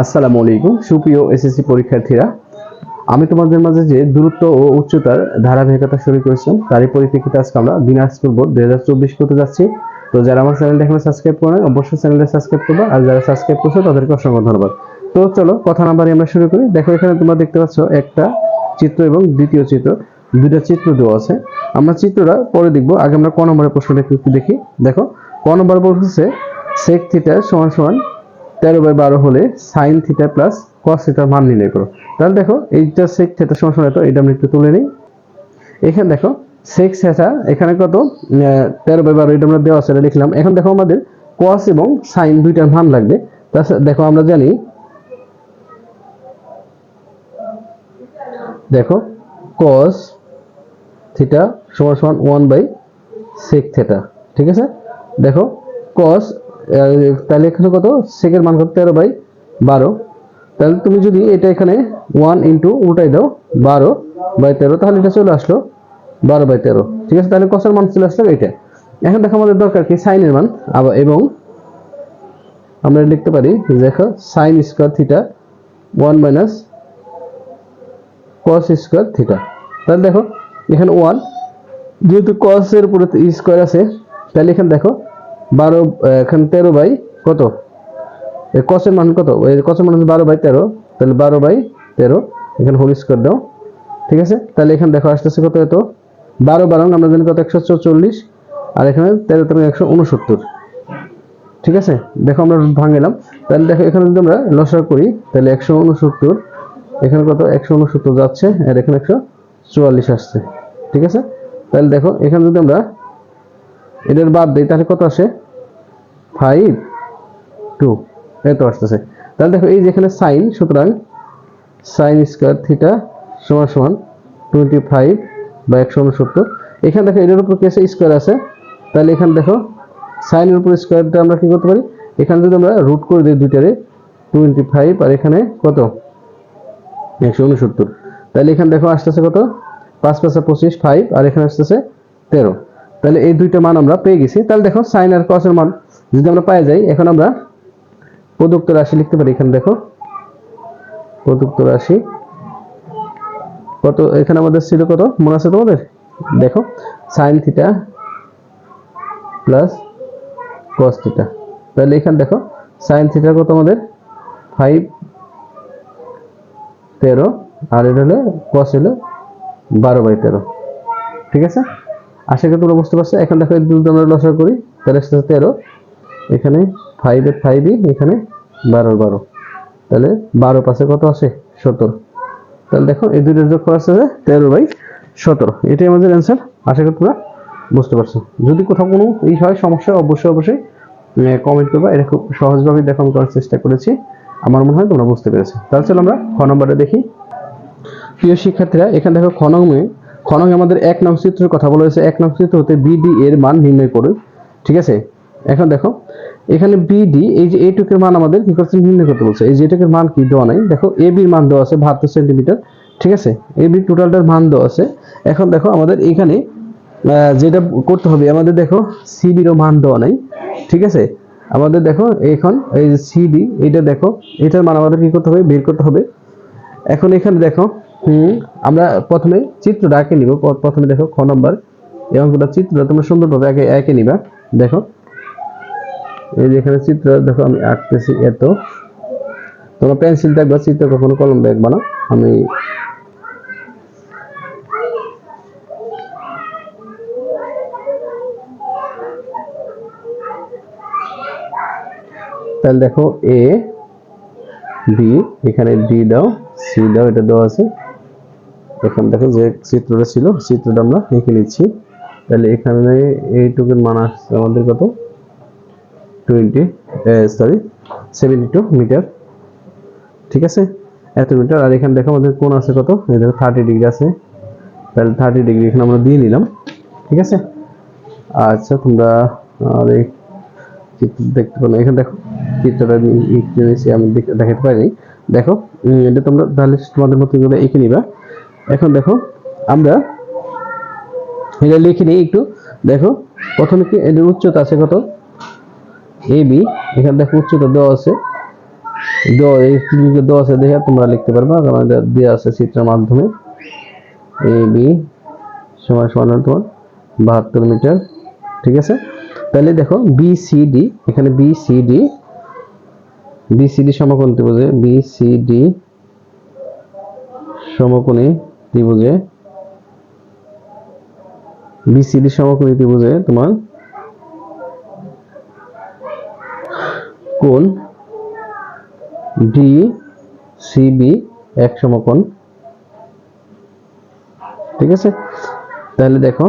আসসালামু আলাইকুম, সুপ্রিয় এসএসসি পরীক্ষার্থীরা। আমি তোমাদের মাঝে যে দূরত্ব ও উচ্চতার ধারাবাহিকতা শুরু করেছিলাম, তারই পরিপ্রেক্ষিতে আজকে আমরা দিনাজপুর বোর্ড দুই হাজার চব্বিশ করতে যাচ্ছি। তো যারা আমার চ্যানেলটা এখনও সাবস্ক্রাইব করে অবশ্যই চ্যানেলটা সাবস্ক্রাইব করবে, আর যারা সাবস্ক্রাইব করছ, তাদেরকে অসংখ্য ধন্যবাদ। তো চলো, কথা নাম্বারে আমরা শুরু করি। দেখো, এখানে তোমরা দেখতে পাচ্ছ একটা চিত্র এবং দ্বিতীয় চিত্র। দুইটা চিত্র দেওয়া আছে। আমরা চিত্রটা পরে দেখব। আগে আমরা ক নম্বরের প্রশ্নটা একটু দেখি। দেখো, ক নম্বর প্রশ্ন হচ্ছে সেক থিটা সমান সমান তেরো বাই বারো হলে সাইন থিটা প্লাস কস থিটার মান নির্ণয় করো। তাহলে দেখো, এইটা সেক থিটা সমান এত, এটা আমরা একটু তুলে নিই। এখানে দেখো সেক্স থিটা এখানে কত? তেরো বাই বারো, এটা আমরা দেওয়া এটা লিখলাম। এখন দেখো আমাদের কস এবং সাইন দুইটার মান লাগবে। তাছাড়া দেখো, আমরা জানি, দেখো কস থিটা সমান সমান ওয়ান বাই সেক থিটা ঠিক আছে? দেখো কস তাহলে এখানে কত? সেকের মান কত তেরো বাই বারো। তাহলে তুমি যদি এটা এখানে ওয়ান ইন্টু উল্টাই দাও, বারো বাই তেরো, তাহলে এটা চলে আসলো বারো বাই তেরো। ঠিক আছে? তাহলে কসের মান চলে আসলো এটা এখন দেখো আমাদের দরকার কি? সাইনের মান। আবার এবং আমরা লিখতে পারি, দেখো sine square theta one minus cos square theta তাহলে দেখো, এখানে ওয়ান যেহেতু এর উপরে স্কোয়ার আছে, তাহলে এখানে দেখো বারো এখানে তেরো বাই কত? cos মান কত? এর মান বারো বাই তেরো, তাহলে বারো বাই তেরো, এখানে হোল স্কোয়ার দাও, ঠিক আছে? তাহলে এখানে দেখো আসতেছে কত এত? বারো বারো আমরা জানি কত? একশো চল্লিশ আর এখানে তেরো তেরো একশো উনসত্তর, ঠিক আছে? দেখো আমরা ভাঙলাম, তাহলে দেখো এখানে যদি আমরা লসার করি, তাহলে একশো উনসত্তর, এখানে কত? একশো উনসত্তর যাচ্ছে, আর এখানে একশো চুয়াল্লিশ আসছে, ঠিক আছে? তাহলে দেখো এখানে যদি আমরা এটার বাদ দিই, তাহলে কত আসে? ফাইভ, টু এত আসতেছে। তাহলে দেখো, এই যেখানে সাইন, সুতরাং সাইন স্কোয়ার থিটা সমান সমান টোয়েন্টি ফাইভ বা একশো উনসত্তর। এখানে দেখো, এটার উপর কি আছে? স্কোয়ার আছে। তাহলে এখানে দেখো, সাইনের উপর স্কোয়ারটা আমরা কি করতে পারি? এখানে যদি আমরা রুট করে দিই দুইটারে, টোয়েন্টি ফাইভ আর এখানে কত? একশো উনসত্তর। তাহলে এখানে দেখো, আসতেছে কত? পাঁচ পাঁচা পঁচিশ, ফাইভ, আর এখানে আসতেছে তেরো। তাহলে এই দুইটা মান আমরা পেয়ে গেছি। তাহলে দেখো, সাইন আর কসের মান যদি আমরা পাই যাই, এখন আমরা প্রদত্ত রাশি লিখতে পারি, এখানে দেখো। প্রদত্ত রাশি। কত, এখানে আমাদের ছিল কত? মনে আছে তোমাদের? দেখো sine theta plus cos theta তাহলে এখানে দেখো সাইন থিটা কত আমাদের? ফাইভ তেরো। আর এটা হলো কস হলো বারো বাই তেরো। ঠিক আছে? আশা করি তোমরা বুঝতে পারছ। এখন দেখো দুটো আমরা লসা করি। তাহলে তেরো। এখানে ফাইভ এর ফাইভই এখানে বারোর বারো। তাহলে বারো পাশে কত আসে? সতেরো। তাহলে দেখো, এই দুটোর যোগ করা আসছে তেরো বাই সতেরো। এটাই আমাদের অ্যান্সার আশা করি তোমরা বুঝতে পারছ। যদি কোথাও কোনো এই হয়, সমস্যা অবশ্যই অবশ্যই কমেন্ট করবা। এটা খুব সহজভাবে দেখো আমি করার চেষ্টা করেছি। আমার মনে হয় তোমরা বুঝতে পেরেছ। তাহলে চলো আমরা খ নম্বরে দেখি। প্রিয় শিক্ষার্থীরা, এখানে দেখো খনমে খনক আমাদের এক নং চিত্রের কথা বলা হয়েছে। এক নং চিত্র হতে বিডি এর মান নির্ণয় করুন। ঠিক আছে? এখন দেখো এখানে বিডি এই যে এইটুকের মান আমাদের কি করছে? নির্ণয় করতে বলছে। এই যে এটুকের মান কি দেওয়া নাই? দেখো এ বির মান দেওয়া আছে বাহাত্তর সেন্টিমিটার, ঠিক আছে? এ বি টোটালটার মান দেওয়া আছে। এখন দেখো, আমাদের এখানে যেটা করতে হবে, আমাদের দেখো সিবিরও মান দেওয়া নাই, ঠিক আছে? আমাদের দেখো, এখন এই যে সিডি এটা দেখো, এটার মান আমাদের কি করতে হবে? বের করতে হবে। এখন এখানে দেখো, হুম, আমরা প্রথমে চিত্রটা এঁকে নিব। প্রথমে দেখো, খ নম্বর এই অঙ্কটা চিত্রটা তোমরা সুন্দরভাবে একে এঁকে নিবা। দেখো এই যে এখানে চিত্র, দেখো আমি আঁকতেছি এত। তোমরা পেন্সিল দেখবা চিত্র কখনো কলম দেখবা না। আমি তাহলে দেখো এ, বি, এখানে ডি দাও, সি দাও, এটা দেওয়া আছে। এখানে দেখো যে চিত্রটা ছিল, চিত্রটা আমরা এঁকে নিচ্ছি। তাহলে এখানে এইটুকুর মান আসছে আমাদের কত? Twenty sorry seventy two metre ঠিক আছে? এত মিটার আর এখানে দেখো আমাদের আছে কত? ডিগ্রি আছে। তাহলে থার্টি ডিগ্রি এখানে আমরা দিয়ে নিলাম। ঠিক আছে? আচ্ছা তোমরা চিত্র দেখতে পারো এখানে দেখো, চিত্রটা আমি দেখাতে দেখো এটা তোমরা তাহলে তোমাদের মতো করে এঁকে নিবা। এখন দেখো, আমরা এটা লিখে নিই একটু। দেখো, প্রথমে কি, এটার উচ্চতা আছে কত? এ বি এখানে দেখো উচ্চতা দেওয়া আছে। দেওয়া দেওয়া আছে দেখে তোমরা লিখতে পারবা কারণ দেওয়া আছে চিত্রের মাধ্যমে। এ বি সমান সমান তোমার বাহাত্তর মিটার, ঠিক আছে? তাহলে দেখো বি সি ডি এখানে B C D B C D সমকোণ ত্রিভুজে বি সি ডি সমকোণী ত্রিভুজে ডি সমকোণী ত্রিভুজে তোমার কোণ ডি সি বি এক সমকোণ। ঠিক আছে? তাহলে দেখো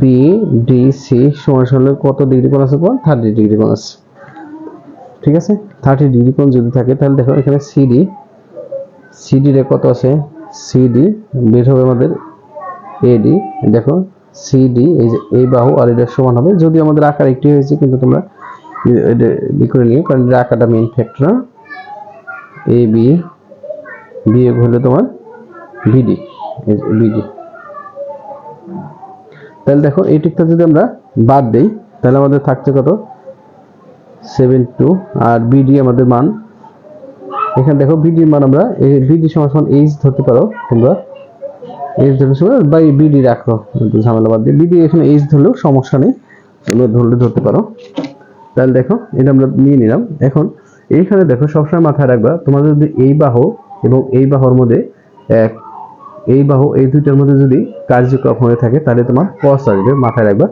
বি ডি সি সমান সমান কত ডিগ্রি কোণ আছে কোণ থার্টি ডিগ্রি কোণ আছে। ঠিক আছে? থার্টি ডিগ্রি কোণ যদি থাকে, তাহলে দেখো এখানে সিডি সিডি রে কত আছে? সিডি বের হবে আমাদের এডি দেখো সিডি এই যে, এই বাহু আর এটা সমান হবে। যদি আমাদের আকার একটি হয়েছে, কিন্তু তোমরা করে নিও কারণ এটা আকারটা মেইন ফ্যাক্টর এ বি বিয়োগ হলো তোমার বিডি বিডি তাহলে দেখো, এই যদি আমরা বাদ দেই, তাহলে আমাদের থাকছে কত? সেভেন টু আর বিডি আমাদের মান, এখানে দেখো বিডি মান আমরা বিডি সমান সমান এইচ ধরতে পারো, তোমরা। এইচ ধরতে পারো বা বিডি রাখো ঝামেলা বাদ দিয়ে। বিডি এখানে এইচ ধরলেও সমস্যা নেই, তোমরা ধরলে ধরতে পারো। তাহলে দেখো, এটা আমরা নিয়ে নিলাম। এখন এইখানে দেখো, সবসময় মাথায় রাখবা তোমাদের যদি এই বাহু এবং এই বাহুর মধ্যে এক, এই বাহু, এই দুইটার মধ্যে যদি কার্যক্রম হয়ে থাকে, তাহলে তোমার কস আসবে, মাথায় রাখবা।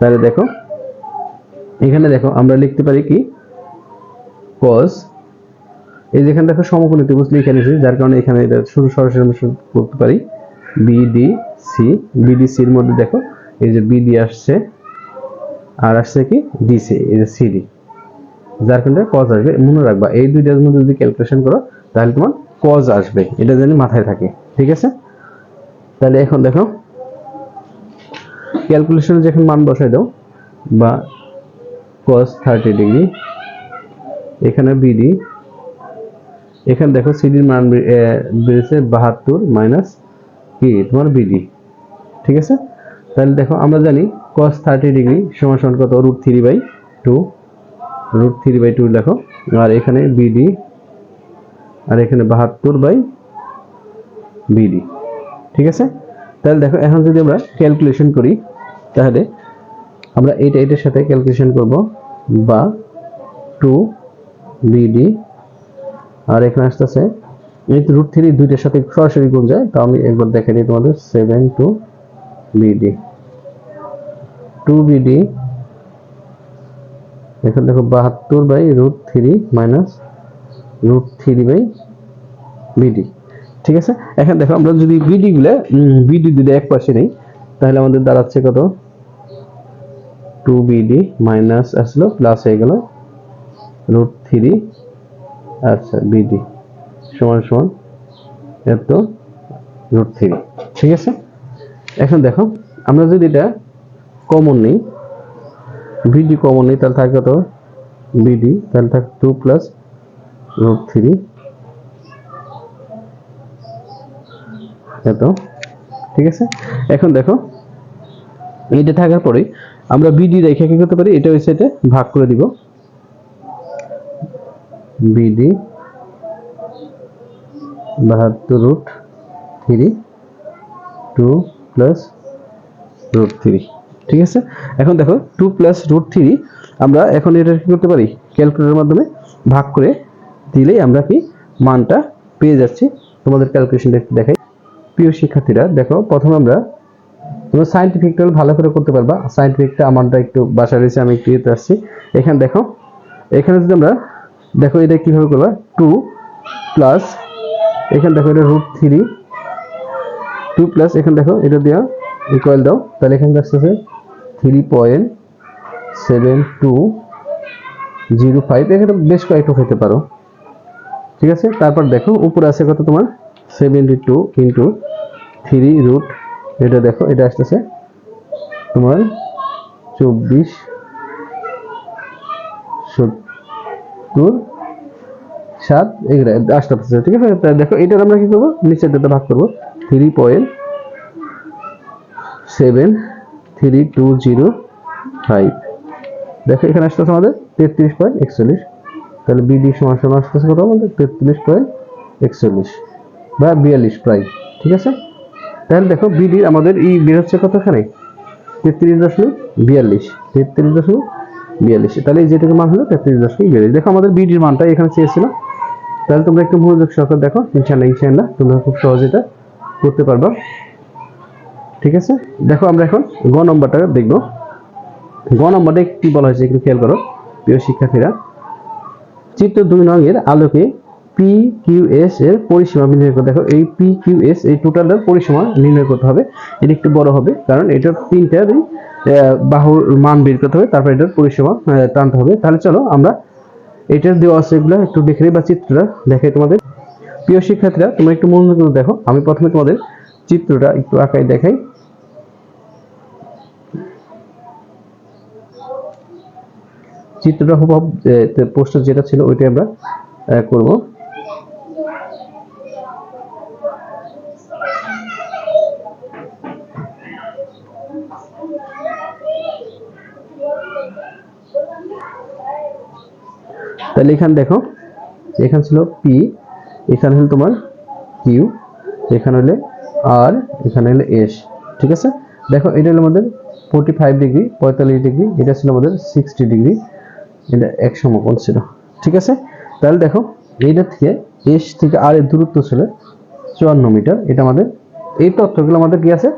তাহলে দেখো, এখানে দেখো, আমরা লিখতে পারি কি? কস এই যেখানে দেখো সমকোণী ত্রিভুজ লিখে নিয়েছি, যার কারণে এখানে এটা শুধু সরাসরি আমরা শুরু করতে পারি। বিডি সি বিডি সির মধ্যে দেখো, এই যে বিডি আসছে। আর আসছে কি ডিসি এই যে সিডি যার কারণে কজ আসবে, মনে রাখবা, এই দুইটার মধ্যে যদি ক্যালকুলেশন করো, তাহলে তোমার কজ আসবে, এটা যেন মাথায় থাকে, ঠিক আছে? তাহলে এখন দেখো ক্যালকুলেশনে যখন মান বসাই দাও, বা কস থার্টি ডিগ্রি এখানে বিডি এখানে দেখো সিডির মান বেড়েছে বাহাত্তর মাইনাস কি? তোমার বিডি ঠিক আছে? তাহলে দেখো, আমরা জানি cos থার্টি ডিগ্রি সমান কত? Root three by two root three by two দেখো আর এখানে বিডি আর এখানে বাহাত্তর বাই বিডি ঠিক আছে? তাহলে দেখো, এখন যদি আমরা ক্যালকুলেশন করি, তাহলে আমরা এইটা, এটার সাথে ক্যালকুলেশন করব বা টু বিডি আর এখানে আসতেছে, এই রুট থ্রি দুইটার সাথে সরাসরি গুণ যায় তো আমি একবার দেখে দিই তোমাদের seven two BD two BD এখানে দেখো বাহাত্তর by root three minus root three by BD ঠিক আছে? এখন দেখো, আমরা যদি বিডি গুলো বিডি যদি এক পাশে নেই, তাহলে আমাদের দাঁড়াচ্ছে কত? টু বিডি মাইনাস আসলো প্লাস হয়ে গেল রুট থ্রি আচ্ছা বিডি সমান সমান এত রুট থ্রি ঠিক আছে? এখন দেখো, আমরা যদি এটা কমন নিই। বিডি কমন নিই, তাহলে থাকে কত? বিডি তাহলে থাকে টু প্লাস রুট থ্রি এত, ঠিক আছে? এখন দেখো, এইটা থাকার পরে আমরা বিডি রেখে কি করতে পারি? এটা ওই এটা ভাগ করে দিব। বিডি বাহাত্তর root three two plus root three ঠিক আছে? এখন দেখো টু প্লাস রুট থ্রি আমরা এখন এটা কি করতে পারি? ক্যালকুলেটরের মাধ্যমে ভাগ করে দিলেই আমরা কি মানটা পেয়ে যাচ্ছি। তোমাদের ক্যালকুলেশন দেখাই। প্রিয় শিক্ষার্থীরা, দেখো, প্রথমে আমরা তোমরা সাইন্টিফিকটা ভালো করে করতে পারবা। সাইন্টিফিকটা আমারটা একটু বাসা রয়েছে, আমি একটু ইয়েতে আসছি। এখানে দেখো, এখানে যদি আমরা দেখো এটা কীভাবে করবা? টু প্লাস এখানে দেখো এটা রুট থ্রি টু প্লাস এখানে দেখো, এটা দেওয়া ইকুয়াল দাও। তাহলে এখানে আসতেছে three point seven two zero five এখানে বেশ কয়েকটা হতে পারো। ঠিক আছে? তারপর দেখো, উপরে আছে কত তোমার? Seventy two into three root এটা দেখো, এটা আসতেছে তোমার চব্বিশ সত্তর সাত। এগুলো আসতেছে, ঠিক আছে? দেখো, এটার আমরা কি করব? নিচের দিকটা ভাগ করব। Three point seven three two zero five দেখো, এখানে আসতেছে আমাদের তেত্রিশ পয়েন্ট একচল্লিশ। তাহলে বিডি সমান সমান আসতেছে কত আমাদের তেত্রিশ পয়েন্ট একচল্লিশ বা বিয়াল্লিশ প্রায়, ঠিক আছে? তাহলে দেখো বিডি আমাদের এই বের হচ্ছে কতখানে? তেত্রিশ দশমিক বিয়াল্লিশ, তেত্রিশ দশমিক বিয়াল্লিশ। তাহলে যেটুকু মান হলো তেত্রিশ দশমিক বিয়াল্লিশ। দেখো, আমাদের বিডির মানটা এখানে চেয়েছিল। তাহলে তোমরা একটু মনোযোগ সহকারে দেখো ইনশাল্লাহ ইনশাল্লাহ তোমরা খুব সহজে এটা করতে পারবা। ঠিক আছে? দেখো আমরা এখন গ নম্বরটা দেখব। গ নম্বরটা কি বলা হয়েছে, একটু খেয়াল করো, প্রিয় শিক্ষার্থীরা। চিত্র দুই নঙের আলোকে পি কিউ এস এর পরিসীমা নির্ণয় করতে দেখো এই পি কিউ এস এই টোটালটার পরিসীমা নির্ণয় করতে হবে। এটা একটু বড় হবে, কারণ এটার তিনটারই বাহুর মান বের করতে হবে, তারপর এটার পরিসীমা টানতে হবে। তাহলে চলো আমরা এটার দেওয়া আছে এগুলো একটু দেখে বা চিত্রটা দেখাই তোমাদের। প্রিয় শিক্ষার্থীরা, তোমরা একটু মনোযোগ দেখো। আমি প্রথমে তোমাদের চিত্রটা একটু আঁকাই দেখাই। চিত্রটা খুব পোস্টার যেটা ছিল ওইটাই আমরা করব। তাহলে এখানে দেখো, এখানে ছিল পি এখানে হলো তোমার কিউ এখানে হলে আর এখানে হলে এস ঠিক আছে? দেখো, এটা হলো আমাদের ফোর্টি ফাইভ ডিগ্রি পঁয়তাল্লিশ ডিগ্রি এটা ছিল আমাদের সিক্সটি ডিগ্রি এটা এক সমকোণ ছিল, ঠিক আছে? তাহলে দেখো, এইটা থেকে এস থেকে আর এর দূরত্ব ছিল চুয়ান্ন মিটার, এটা আমাদের, এই তথ্যগুলো আমাদের কি আছে?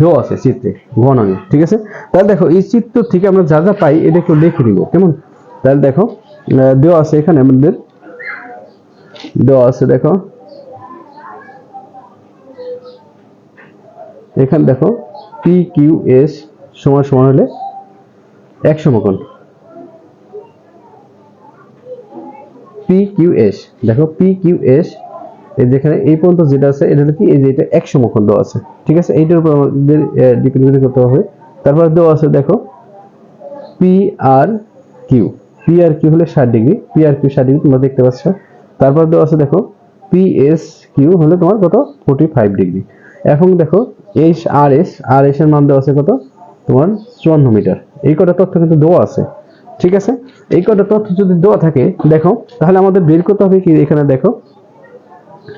দেওয়া আছে চিত্রে গণনে ঠিক আছে? তাহলে দেখো, এই চিত্র থেকে আমরা যা যা পাই এটা একটু লিখে দিব কেমন? তাহলে দেখো দেওয়া আছে এখানে আমাদের দেওয়া আছে দেখো এখানে দেখো পি কিউ এস সমান সমান হলে এক সমকোণ। পি কিউ এস দেখো পি কিউ এস এই যেখানে এই পর্যন্ত যেটা আছে, এটা কি? এই যে এটা এক সমকোণ দেওয়া আছে। ঠিক আছে? এইটার উপর আমাদের ডিপেন্ড করতে হবে। তারপর দেওয়া আছে, দেখো P R Q P R Q হলে ষাট ডিগ্রি। পি আর কিউ ষাট ডিগ্রি, তোমরা দেখতে পাচ্ছ। তারপর দেওয়া আছে, দেখো পি এস কিউ হলে তোমার কত? Forty five degree. এখন দেখো S R S R S এর মান দেওয়া আছে কত? তোমার চুয়ান্ন মিটার। এই কটা তথ্য কিন্তু দেওয়া আছে। ঠিক আছে? এই কটা তথ্য যদি দেওয়া থাকে, দেখো, তাহলে আমাদের বের করতে হবে কি এখানে দেখো?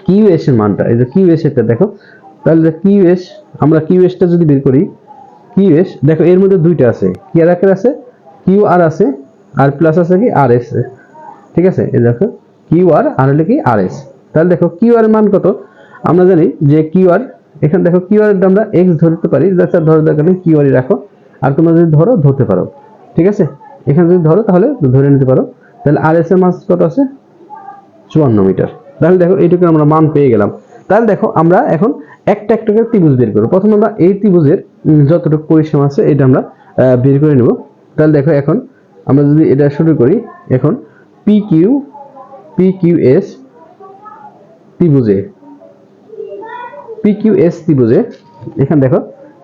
কিউ এস এর মানটা। এই যে কিউ এস এরটা দেখো। তাহলে কিউ এস আমরা কিউ এসটা যদি বের করি কিউ এস দেখো, এর মধ্যে দুইটা আছে। কি আর একের আছে? কিউ আর আছে, আর প্লাস আছে কি? আর এস ঠিক আছে? এই দেখো কিউ আর আর হলে কি আর এস তাহলে দেখো কিউ আর মান কত? আমরা জানি যে কিউ আর এখানে দেখো কিউ আর এর আমরা এক্স ধরতে পারি যাতে ধরো দরকার নেই কিউআরই রাখো, আর তোমরা যদি ধরো ধরতে পারো, ঠিক আছে? এখানে যদি ধরো তাহলে ধরে নিতে পারো। তাহলে আর এস এর মান কত আছে? চুয়ান্ন মিটার। তাহলে দেখো এইটুকু আমরা মান পেয়ে গেলাম। তাহলে দেখো আমরা এখন একটা একটা করে ত্রিভুজ বের করব। প্রথমে আমরা এই ত্রিভুজের যতটুকু পরিসীমা আছে এটা আমরা বের করে নেব। তাহলে দেখো এখন আমরা যদি এটা শুরু করি, এখন P Q P Q S ত্রিভুজে। P Q S ত্রিভুজে এখানে দেখো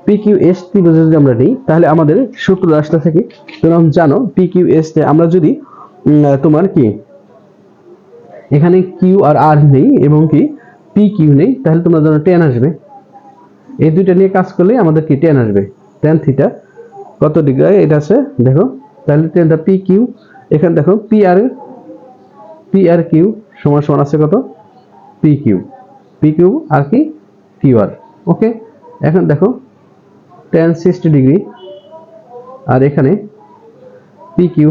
পি কিউ এস ত্রিভুজে যদি আমরা নিই, তাহলে আমাদের সূত্র রাশিটা থেকে তোমরা জানো পি কিউ এস আমরা যদি তোমার কি, এখানে কিউ আর আর নেই এবং কি পি কিউ নেই, তাহলে তোমরা জানো টেন আসবে। এই দুইটা নিয়ে কাজ করলে আমাদের কি টেন আসবে? টেন থিটা কত ডিগ্রি? এটা আছে, দেখো, তাহলে টেনটা পি কিউ এখানে দেখো P R P R Q সমান সমান আছে কত? P Q P Q R কি কিউ আর ওকে এখন দেখো টেন সিক্সটি ডিগ্রি আর এখানে পি কিউ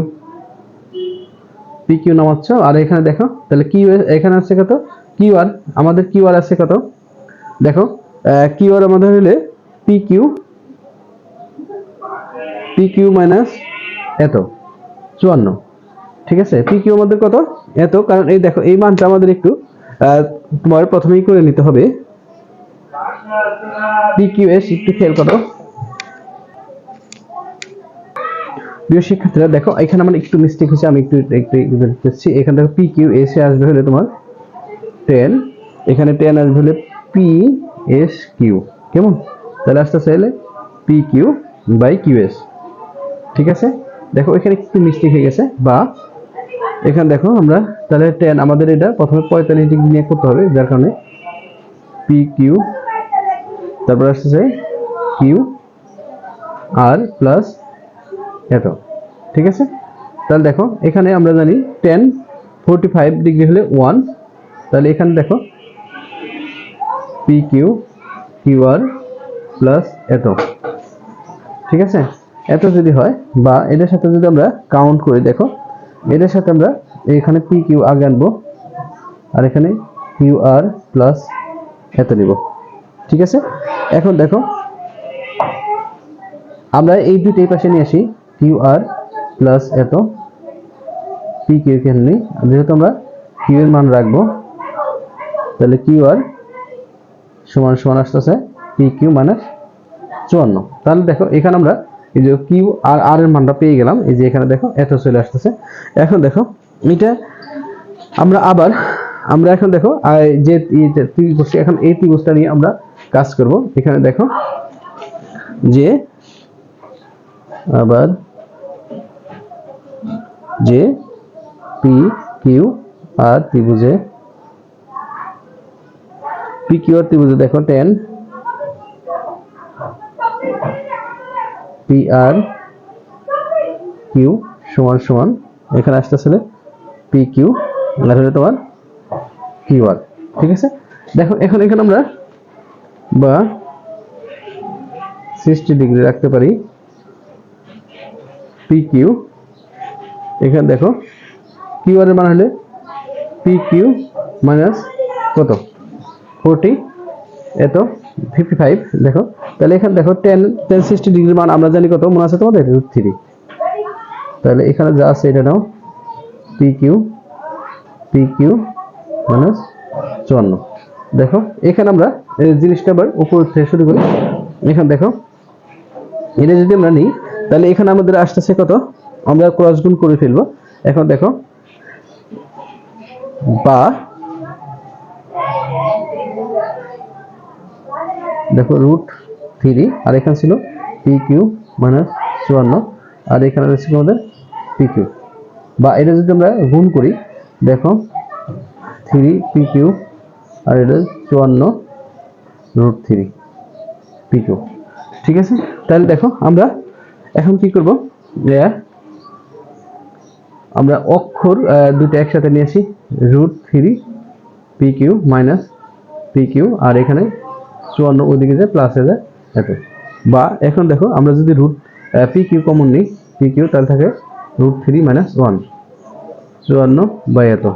পি কিউ নামাচ্ছ, আর এখানে দেখো, তাহলে কিউ এখানে আছে কত? কিউ আর আমাদের কিউ আর আছে কত? দেখো কিউ আর আমাদের হলে P Q P Q minus এত, চুয়ান্ন, ঠিক আছে? পি কিউ আমাদের কত? এত, কারণ এই দেখো, এই মানটা আমাদের একটু তোমার প্রথমেই করে নিতে হবে। পি কিউ এস একটু খেয়াল করো। প্রিয় শিক্ষার্থীরা, দেখো, এখানে আমার একটু মিস্টেক হয়েছে, আমি একটু দেখছি পি কিউ এস এ আসবে হলে তোমার টেন এখানে টেন আসবে হলে পি এস কিউ কেমন? তাহলে P Q by Q S ঠিক আছে? দেখো, এখানে একটু মিস্টেক হয়ে গেছে, বা এখানে দেখো আমরা, তাহলে টেন আমাদের এটা প্রথমে পঁয়তাল্লিশ ডিগ্রি নিয়ে করতে হবে, যার কারণে পি কিউ তারপর আসতেছে কিউ আর প্লাস এত। ঠিক আছে? তাহলে দেখো, এখানে আমরা জানি টেন ফোরটি ফাইভ ডিগ্রি হলে ওয়ান তাহলে এখানে দেখো P Q Q R plus এত। ঠিক আছে? এত যদি হয়, বা এদের সাথে যদি আমরা কাউন্ট করি, দেখো, এদের সাথে আমরা এখানে পি কিউ আগে আনব, আর এখানে কিউ আর প্লাস এত নিব। ঠিক আছে? এখন দেখো আমরা এই দুটো এই পাশে নিয়ে আসি কিউ আর প্লাস এত পি কিউ এখানে নেই যেহেতু আমরা কিউ এর মান রাখব তাহলে কিউ আর সমান সমান আসতেছে পি কিউ মাইনাস চুয়ান্ন তাহলে দেখো এখানে আমরা এই যে কিউ আর আর এর মানটা পেয়ে গেলাম এই যে এখানে দেখো এত চলে আসতেছে এখন দেখো এটা আমরা আবার আমরা এখন দেখো যে ত্রিভুজটি এখন এই ত্রিভুজটা নিয়ে আমরা কাজ করব। এখানে দেখো যে আবার যে পি কিউ আর ত্রিভুজে পি কিউ আর ত্রিভুজে দেখো টেন পি আর কিউ সমান সমান। এখানে আসতে আসলে পি কিউ তোমার কিউ আর ঠিক আছে? দেখো এখন এখানে আমরা বা সিক্সটি ডিগ্রি রাখতে পারি। পি কিউ এখানে দেখো কিউ আর মান হলে পি কিউ মাইনাস কত? ফোরটি এত ফিফটি ফাইভ দেখো। তাহলে এখানে দেখো টেন টেন সিক্সটি ডিগ্রি মান আমরা জানি কত? মনে আছে তোমাদের? রুট থ্রি তাহলে এখানে যা আছে এটা নাও P Q P Q minus চুয়ান্ন। দেখো, এখানে আমরা জিনিসটা আবার উপর থেকে শুরু করি। এখানে দেখো, এটা যদি আমরা নিই, তাহলে এখানে আমাদের আসতেছে কত? আমরা ক্রস গুণ করে ফেলব। এখন দেখো, বা, দেখো রুট থ্রি আর এখানে ছিল পি কিউ মাইনাস চুয়ান্ন, আর এখানে রয়েছে আমাদের পি কিউ বা এটা যদি আমরা গুণ করি, দেখো থ্রি পি কিউ আর এটা চুয়ান্ন রুট থ্রি পি কিউ ঠিক আছে? তাহলে দেখো, আমরা এখন কি করব? আমরা অক্ষর দুটো একসাথে নিয়ে আসি root three P Q minus P Q আর এখানে চুয়ান্ন ওইদিকে যায় প্লাস হয়ে যায় এত। বা এখন দেখো, আমরা যদি রুট পি কিউ কমন নিই পি কিউ তাহলে থাকে রুট থ্রি মাইনাস ওয়ান চুয়ান্ন বাই এত।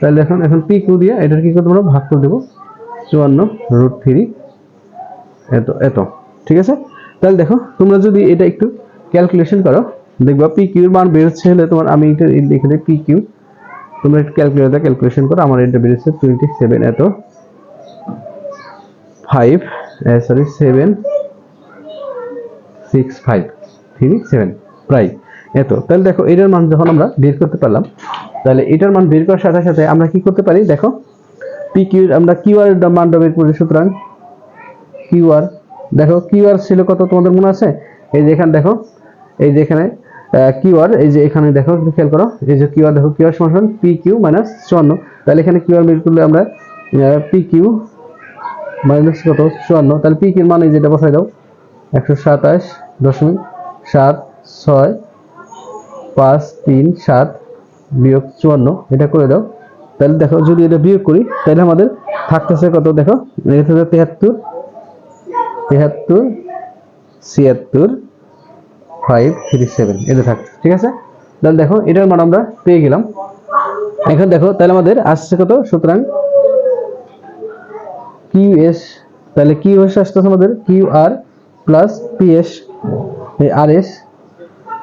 তাহলে এখন এখন পি কিউ দিয়ে এটার কি করতে আমরা? ভাগ করে দেবো। চুয়ান্ন রুট থ্রি এত এত। ঠিক আছে? তাহলে দেখো, তোমরা যদি এটা একটু ক্যালকুলেশন করো, দেখবা পি কিউর মান বেরোচ্ছে হলে তোমার, আমি এটা এখানে পি কিউ তোমরা একটু ক্যালকুলেটার ক্যালকুলেশন করো, আমার এটা বেরোচ্ছে টোয়েন্টি সেভেন এত five sorry seven six five three seven প্রায় এত। তাহলে দেখো, এটার মান যখন আমরা বের করতে পারলাম, তাহলে এটার মান বের করার সাথে সাথে আমরা কি করতে পারি? দেখো পি কিউ আমরা কিউ আর মানটা বের করি সুতরাং কিউ আর দেখো কিউ আর ছিল কত তোমাদের মনে আছে? এই যে এখানে দেখো, এই যে এখানে কিউ আর এই যে এখানে দেখো খেয়াল করো, এই যে কিউ আর দেখো কিউ আর সমান পি কিউ মাইনাস চুয়ান্ন। তাহলে এখানে কিউ আর বের করলে আমরা পি কিউ মাইনাস কত? চুয়ান্ন। তাহলে পি কিউর মান এই যেটা বসাই দাও, একশো সাতাশ দশমিক সাত ছয় পাঁচ তিন সাত বিয়োগ চুয়ান্ন, এটা করে দাও। তাহলে দেখো, যদি এটা বিয়োগ করি, তাহলে আমাদের থাকতেছে কত? দেখো তেহাত্তর তেহাত্তর, ছিয়াত্তর ফাইভ থ্রি সেভেন এটা থাকছে, ঠিক আছে? তাহলে দেখো, এটার মান আমরা পেয়ে গেলাম। এখন দেখো, তাহলে আমাদের আসছে কত? সুতরাং কিউ এস, তাহলে কিউ এস আসতেছে আমাদের Q R plus P S R S,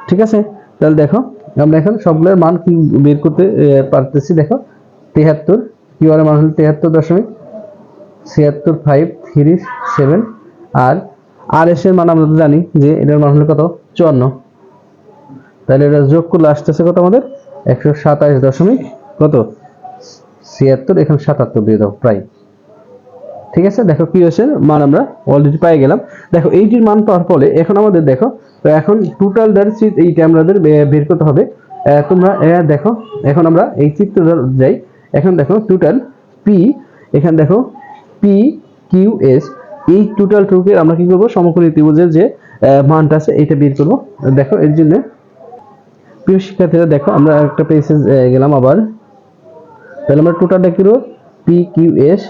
ঠিক আছে? তাহলে দেখো, আমরা এখন সবগুলোর মান কি বের করতে পারতেছি, দেখো। তেহাত্তর কিউ আর এর মান হলো তেহাত্তর দশমিক ছিয়াত্তর ফাইভ থ্রি সেভেন আর আর এস এর মান আমরা জানি যে এটার মান হলো কত? চুয়ান্ন। তাহলে এটা যোগ করলে আসতেছে কত আমাদের? একশো সাতাশ দশমিক কত? ছিয়াত্তর, এখানে সাতাত্তর দিয়ে দাও, প্রায়। ঠিক আছে? দেখো কি হয়েছে মান আমরা অলরেডি পেয়ে গেলাম। দেখো এইটির মান পাওয়ার ফলে এখন আমাদের দেখো, তো এখন টোটাল দ্যাট এইটা আমাদের বের করতে হবে। তোমরা দেখো, এখন আমরা এই চিত্র যাই। এখন দেখো টোটাল পি এখানে দেখো পি কিউ এস এই টোটাল টুকে আমরা কি করব? সমকোণী ত্রিভুজের যে মানটা আছে এটা বের করব। দেখো, এর জন্য প্রিয় শিক্ষার্থীরা, দেখো, আমরা একটা পেজে গেলাম আবার। তাহলে আমরা টোটালটা কি পি কিউ এস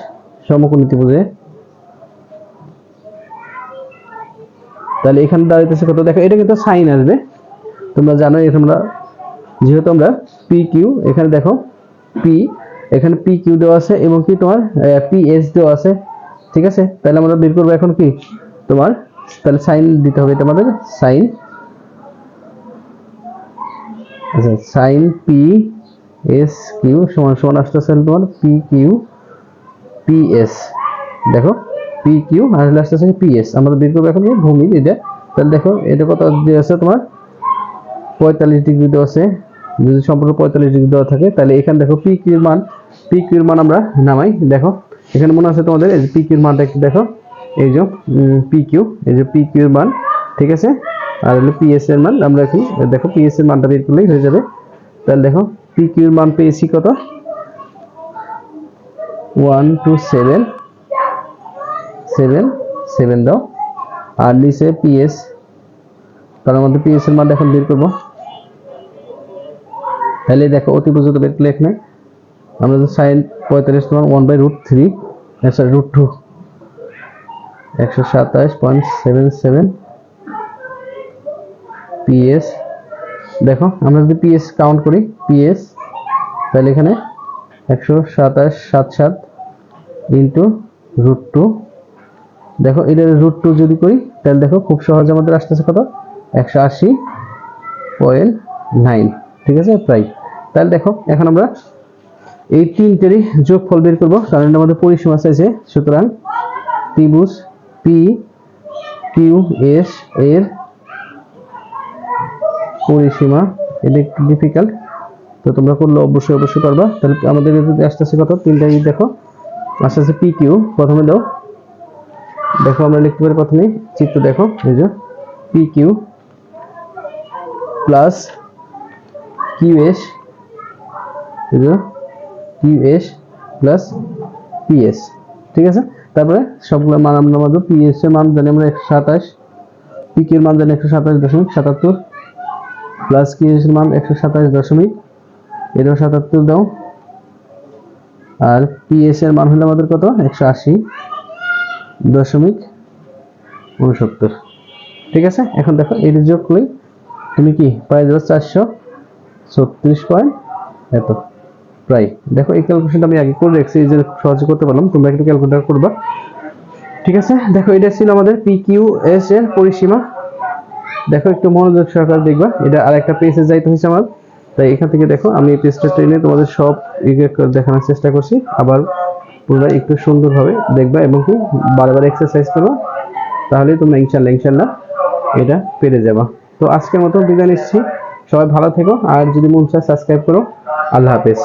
সমকোণ ত্রিভুজে। তাহলে এখানে দাঁড়াইতেছে কত? দেখো, এটা কিন্তু সাইন আসবে। তোমরা জানো এখানে আমরা, যেহেতু আমরা পি কিউ এখানে দেখো পি এখানে পি কিউ দেওয়া আছে এবং কি তোমার পি এস দেওয়া আছে, ঠিক আছে? তাহলে আমরা বের করব এখন কি? তোমার, তাহলে সাইন দিতে হবে এটা আমাদের সাইন। আচ্ছা সাইন পি এস কিউ সমান সমান আসতেছে তোমার পি কিউ পি এস দেখো পি কিউ আর আসতেছে পি এস আমরা বের করব এখন কি? ভূমি এটা তাহলে দেখো, এটা কত দেওয়া আছে তোমার? পঁয়তাল্লিশ ডিগ্রি দেওয়া আছে। যদি সম্পর্ক পঁয়তাল্লিশ ডিগ্রি দেওয়া থাকে, তাহলে এখানে দেখো পি কিউর মান পি কিউর মান আমরা নামাই, দেখো। এখানে মনে আছে তোমাদের, এই যে পি কিউর মানটা একটু দেখো। এই যে পি কিউ এই যে পি কিউর মান, ঠিক আছে? আর হলো পি এস এর মান, আমরা কি দেখো পি এস এর মানটা বের করলেই হয়ে যাবে। তাহলে দেখো পি কিউর মান পেয়েছি কত? One two seven seven seven দাও। আর নিচে পিএস তার মধ্যে পিএস এর মান এখন বের করব। তাহলে দেখো অতি পর্যন্ত বের করলে এখানে আমরা যদি সাইন পঁয়তাল্লিশ তোমার one by root three sorry root two একশো সাতাশ পয়েন্ট সেভেন সেভেন পিএস দেখো, আমরা যদি পিএস কাউন্ট করি পিএস তাহলে এখানে একশো সাতাশ সাত সাত ইন্টু রুট টু দেখো, এটা রুট টু যদি করি, তাহলে দেখো, খুব সহজে আমাদের আসতেছে কত? একশো আশি পয়েন্ট নাইন ঠিক আছে, প্রায়। তাহলে দেখো, এখন আমরা এই তিনটেরই যোগফল বের করব। কারণ এটা আমাদের পরিসীমা চাইছে সুতরাং ত্রিভুজ পি কিউ এস এর পরিসীমা, এটা একটু ডিফিকাল্ট তো তোমরা করলে অবশ্যই অবশ্যই পারবা। তাহলে আমাদের যদি আসতেছে কত? তিনটাই দেখো। আসতেছে পি কিউ প্রথমে দাও। দেখো, আমরা লিখতে পারি প্রথমে চিত্র দেখো। এই যে পি কিউ প্লাস কিউএস এই যে কিউএস প্লাস পিএস ঠিক আছে? তারপরে সবগুলো মান আমরা মাঝে পিএস এর মান জানি আমরা একশো সাতাশ পি কিউর মান জানি একশো সাতাশ দশমিক সাতাত্তর প্লাস কিউএস এর মান একশো সাতাশ দশমিক, এটাও সাতাত্তর দাও। আর পিএস এর মান হলো আমাদের কত? একশো আশি দশমিক উনসত্তর, ঠিক আছে? এখন দেখো এই যোগ করলেই তুমি কি প্রায় যাবে? চারশো ছত্রিশ পয়েন্ট এত প্রায় দেখো, এই ক্যালকুলেশনটা আমি আগে করে রেখেছি, এই যে সহজে করতে পারলাম, তোমরা একটু ক্যালকুলেটার করবা। ঠিক আছে? দেখো, এটা ছিল আমাদের পি কিউ এস এর পরিসীমা। দেখো, একটু মনোযোগ সহকারে দেখবা। এটা আরেকটা পেজে যাইতে হয়েছে আমার। তাই এখান থেকে দেখো, আমি এই পেজটা টেনে তোমাদের সব ইয়ে দেখানোর চেষ্টা করছি। আবার পুরোটা একটু সুন্দরভাবে দেখবা এবং কি বারবার এক্সারসাইজ করবা। তাহলে তোমরা ইনশাল্লাহ ইনশাল্লাহ এটা পেরে যাবা। তো আজকের মতো বিদায় নিচ্ছি। সবাই ভালো থেকো। আর যদি মন চায় সাবস্ক্রাইব করো। আল্লাহ হাফেজ।